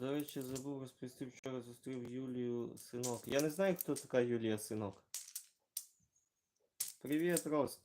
Е, до речі, забув розповісти, вчора зустрів Юлію Синок. Я не знаю, хто така Юлія Синок. Привіт, Рост.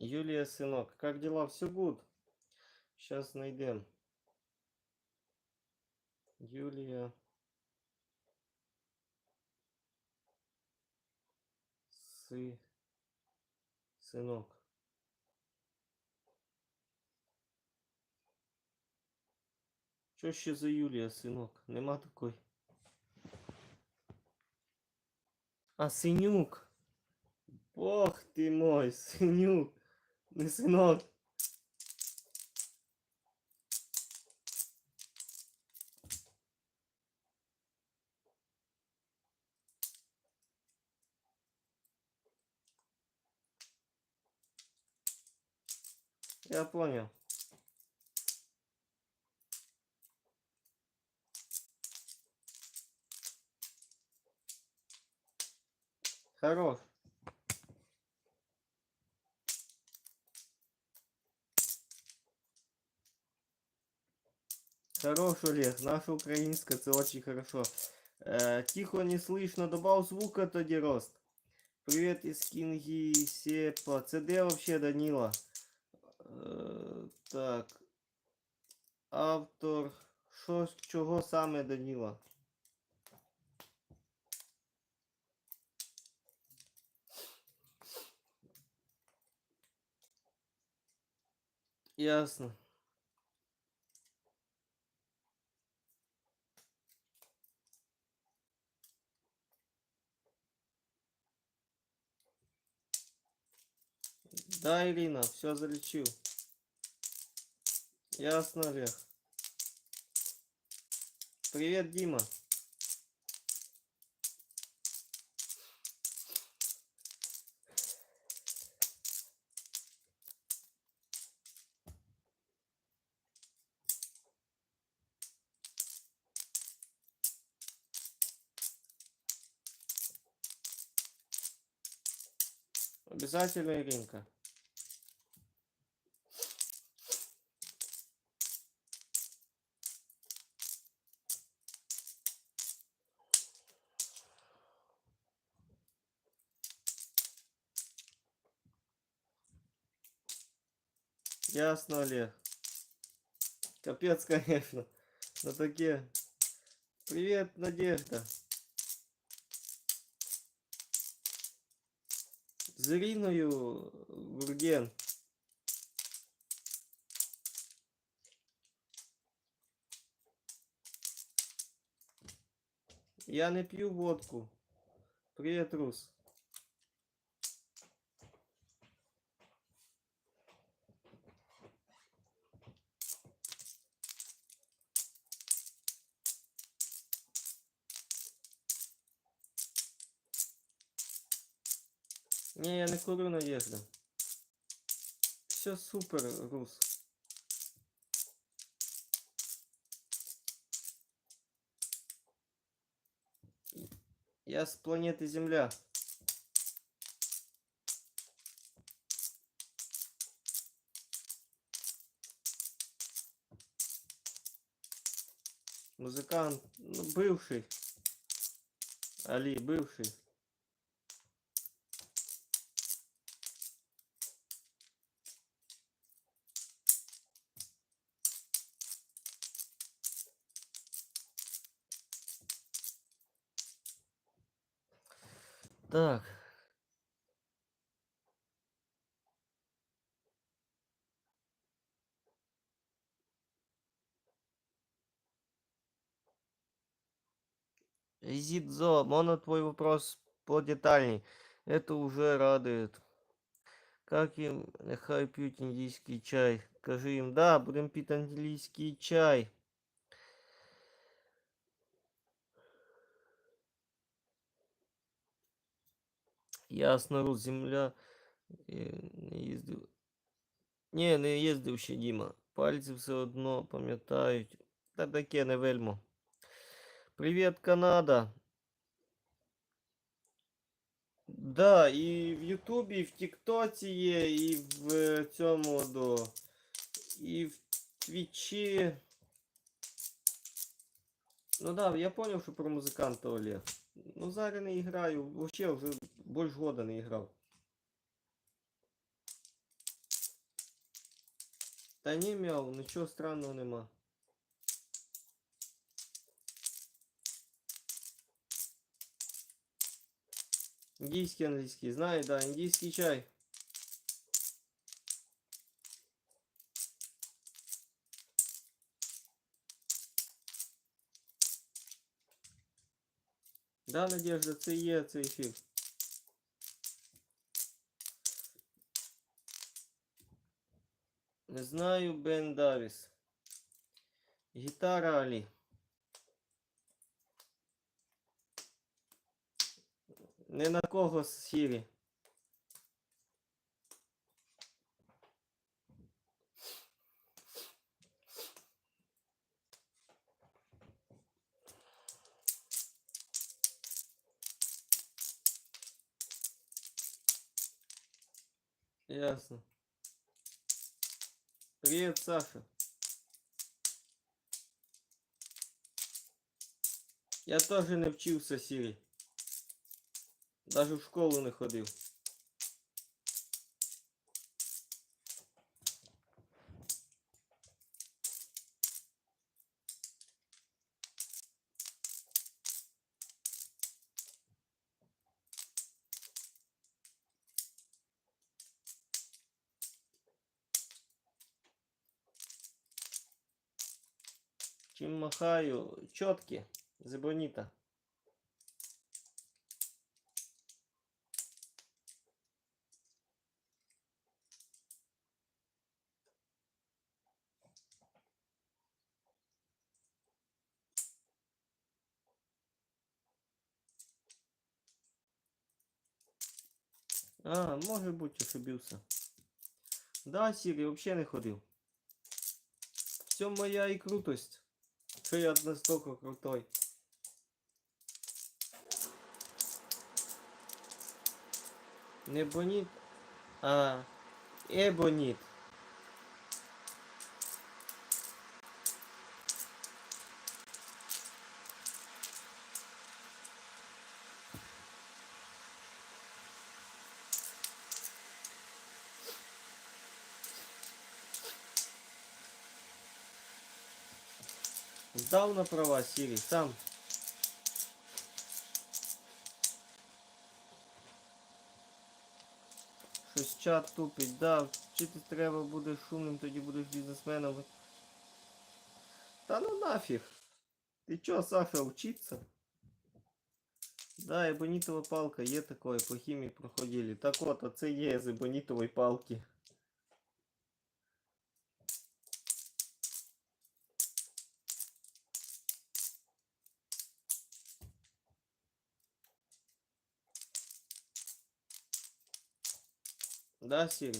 Юлия, сынок, как дела? Все гуд? Сейчас найдем. Юлия. Сы... Сынок. Що ще за Юлія, синок? Нема такої. А, синюк. Бог ти мой, синюк. Не синок. Я понял. Хорош. Хорош, Олег. Наша українська, це очень хорошо. Е, тихо, не слышно. Добав звука тоді рост. Привіт із Кінгі Сепа. Це де вообще Даніла? Е, так. Автор. Що, з чого саме Даніла? Ясно. Да, Ирина, все залечил. Ясно, Олег. Привет, Дима. Обязательно, Иринка. Ясно, Олег. Капец, конечно. На таке. Привет, Надежда. З Іриною Гурген. Я не п'ю водку. Привет, Рус. Курю Надежда. Все супер, Рус. Я с планеты Земля. Музыкант, ну, бывший. Али, бывший. Так. Зидзо, можно твой вопрос подетальней? Это уже радует. Как им нехай пьют индийский чай? Скажи им, да, будем пить английский чай. Ясно, Рус, земля. е, Не їздив. Ні, не їздив ще Діма. Пальці все одно пам'ятають. Та таке не вельмо. Привіт, Канада. Да, і в Ютубі, і в Тіктоці є, і в е, цьому до. І в Твічі. Ну да, я понял, що про музиканта Олег. Ну зараз не граю. Вообще вже більш года не грав. Та ні, мяу, нічого странного нема. Індійський, англійський. Знаю, да, індійський чай. Да, Надежда, це є цей ефір. Не знаю, Бен Давіс. Гітара Алі. Не на кого сірі. Ясно. Привет, Саша. Я теж не вчився Сірі. Даже в школу не ходив. Чим махаю? Чотки. Зебоніта. А, може бути, ошибився. Да, Сірі, взагалі не ходив. В цьому моя і крутость. Що я настолько крутой. Не боніт, а ебоніт. Здав на права Сірі, сам. Щось чат тупить, да, вчити треба буде шумним, тоді будеш бізнесменом. Та ну нафіг. Ти чо, Саша, вчиться? Да, ебонітова палка є такое, по хімії проходили. Так от, а це є з ебонітової палки. Да, Сири?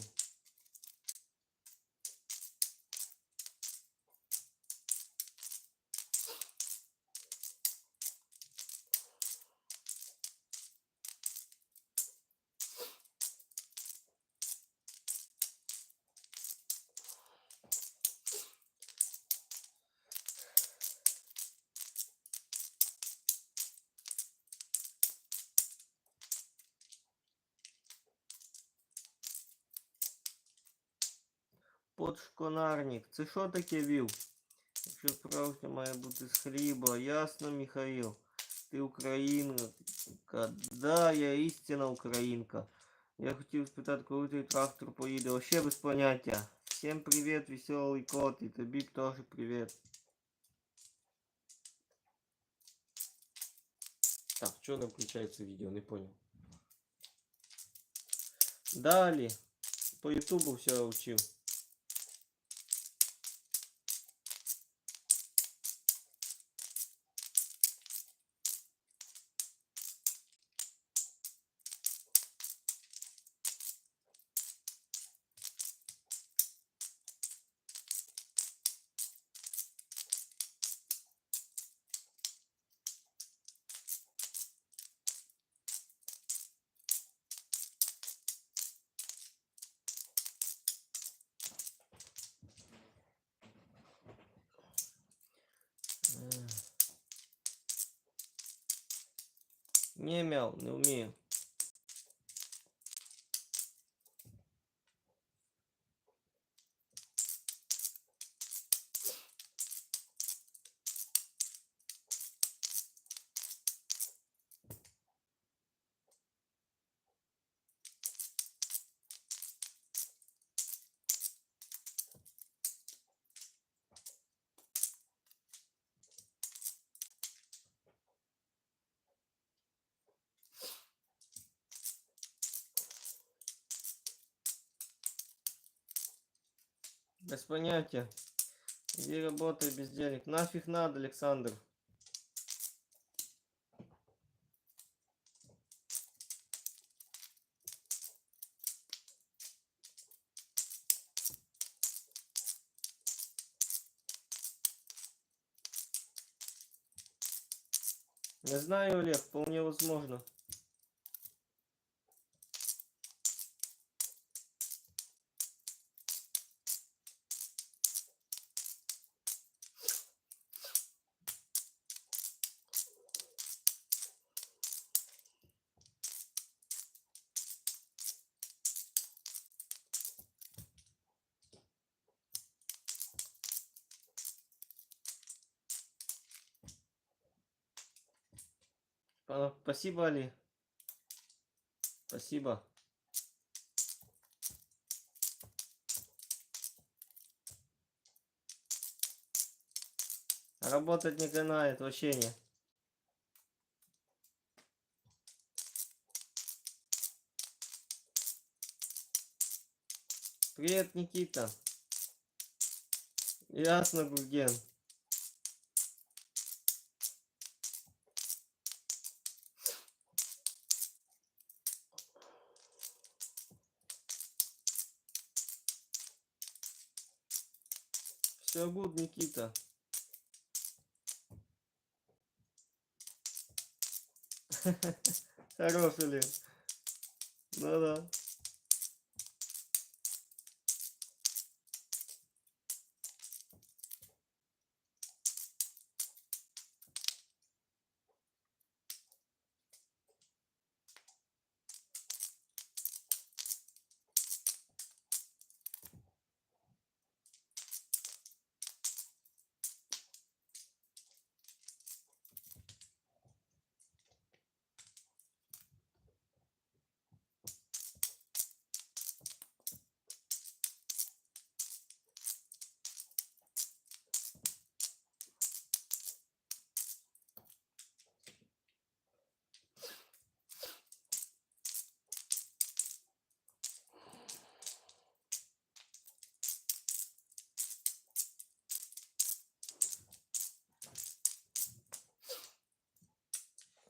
Подшконарник. Це що таке вів? Якщо справжнє має бути з хліба. Ясно, Михаїл. Ти українка. Да, я істинна українка. Я хотів спитати, коли той трактор поїде. Вообще без поняття. Всем привет, веселый кот. І тобі теж привет. Так, чого не включається відео, не понял. Далі. По ютубу все учив. Не мяу, не вмію. Без понятия. Иди работай без денег. Нафиг надо, Александр. Не знаю, Олег, вполне возможно. Спасибо, Али. Спасибо. Работать не канает, вообще не. Привет, Никита. Ясно, Гурген. Все гуд, Никита. Хороший ли? Ну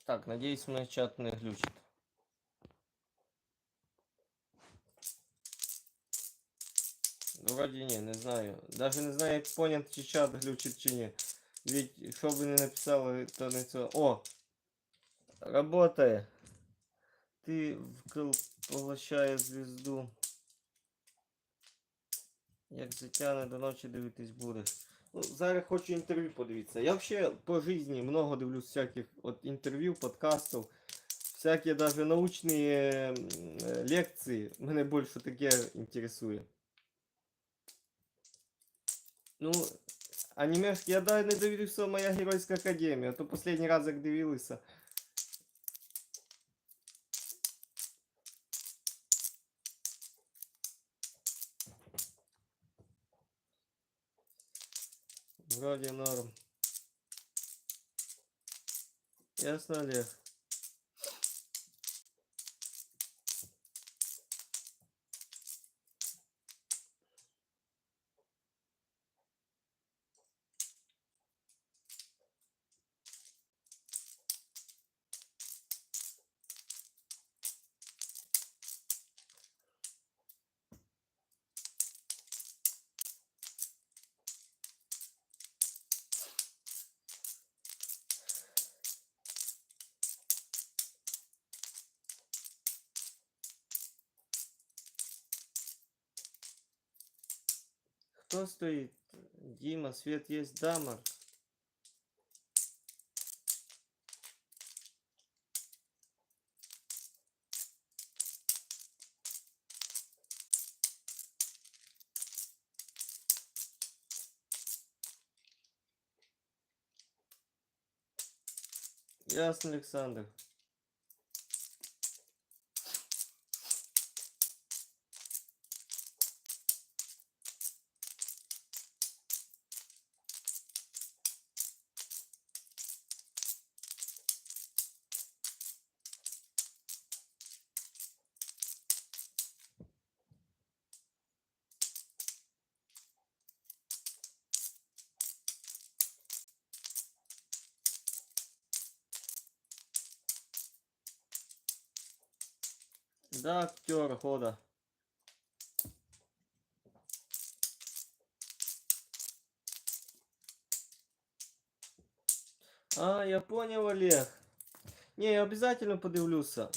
Так, надеюсь, мой чат не глючит. Вроде не, не знаю. Даже не знаю, як понять, чи чат глючить чи ні. Ведь що би не написали, то не це. О! Работає. Ти вкл поглощає звізду. Як затягне до ночі дивитись будеш. Зараз хочу інтерв'ю подивитися. Я взагалі по житті много дивлюсь всяких от інтерв'ю, подкастів, всякі даже научні е, лекції. Мене більше таке інтересує. Ну, анімешки, я да не дивився моя геройська академія, то останній раз як дивилися. Вроде норм. Ясно, Олег. Кто стоит? Дима, свет есть, да, Марк? Ясно, Александр. А, я понял, Олег. Не, я обязательно подивлюся.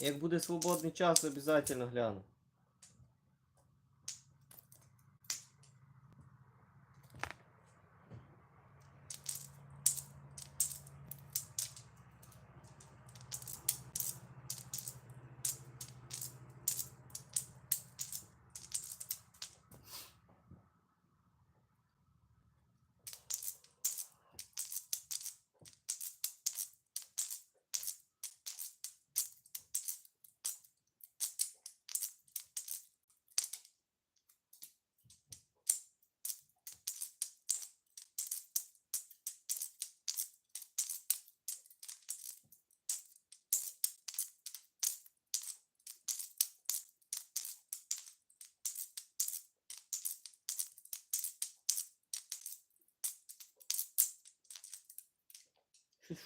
Як буде свободний час, обязательно гляну.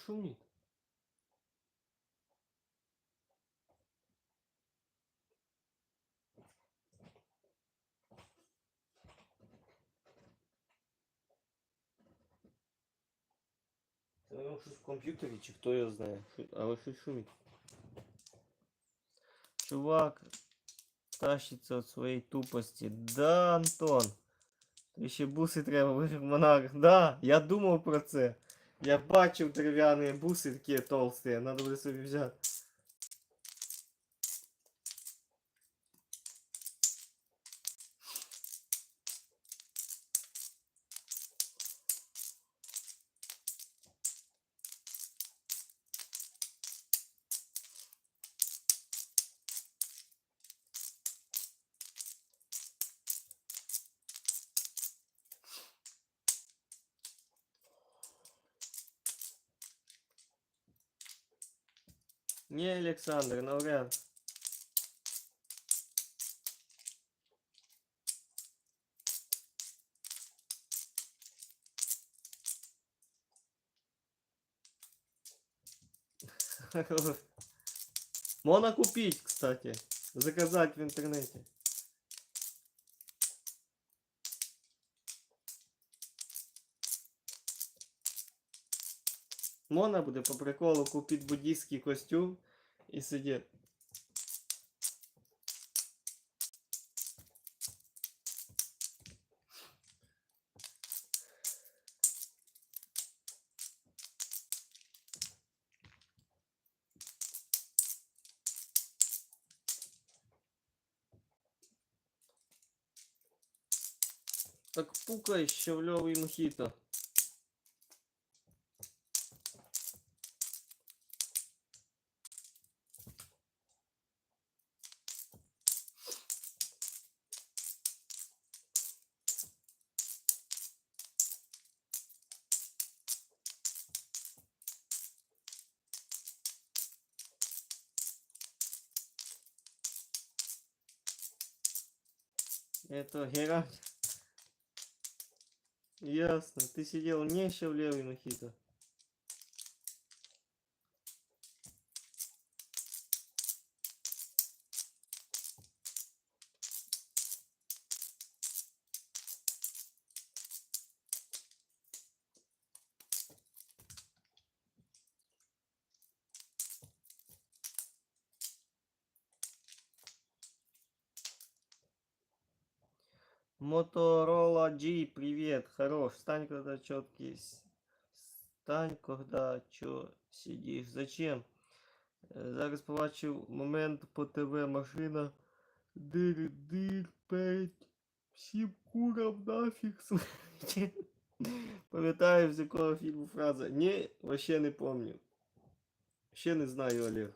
Щось шумить. Це воно щось в комп'ютері, чи хто його знає. Шо- Але щось шумить. Чувак тащиться від своєї тупості. Да, Антон. Тобі ще буси треба в монарх. Да, я думав про це. Я бачив дерев'яні буси такі толсті, надо буде собі взяти. Не, Олександр, навряд. Можно купить, кстати. Заказать в интернете. Можна буде по приколу купити буддійський костюм і сидіти. Так пукай, щавльовий мохіто. Это Геральт. Ясно. Ты сидел не щавлевый мохито. Моторола G, привет, хорош. Встань, когда четкий. Встань, когда чё сидишь. Зачем? Е, Зараз побачив момент по ТВ машина. Дир, дир, перед. Всім курам нафіг смерті. Пам'ятаю, з якого фільму фраза. Ні, вообще не помню. Ще не знаю, Олег.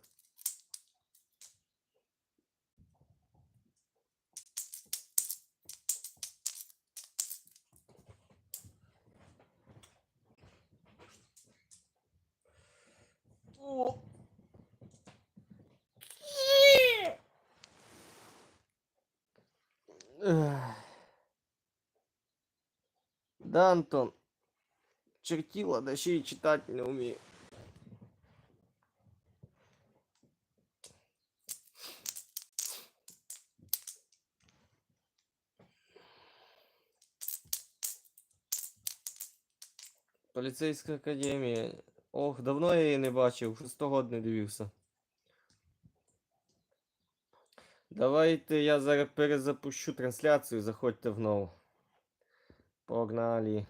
Да, Антон. Чертила, да ще й читати не вмію. Поліцейська академія. Ох, давно я її не бачив, вже 100 год не дивився. Давайте я зараз перезапущу трансляцію, заходьте в нову. Pognali.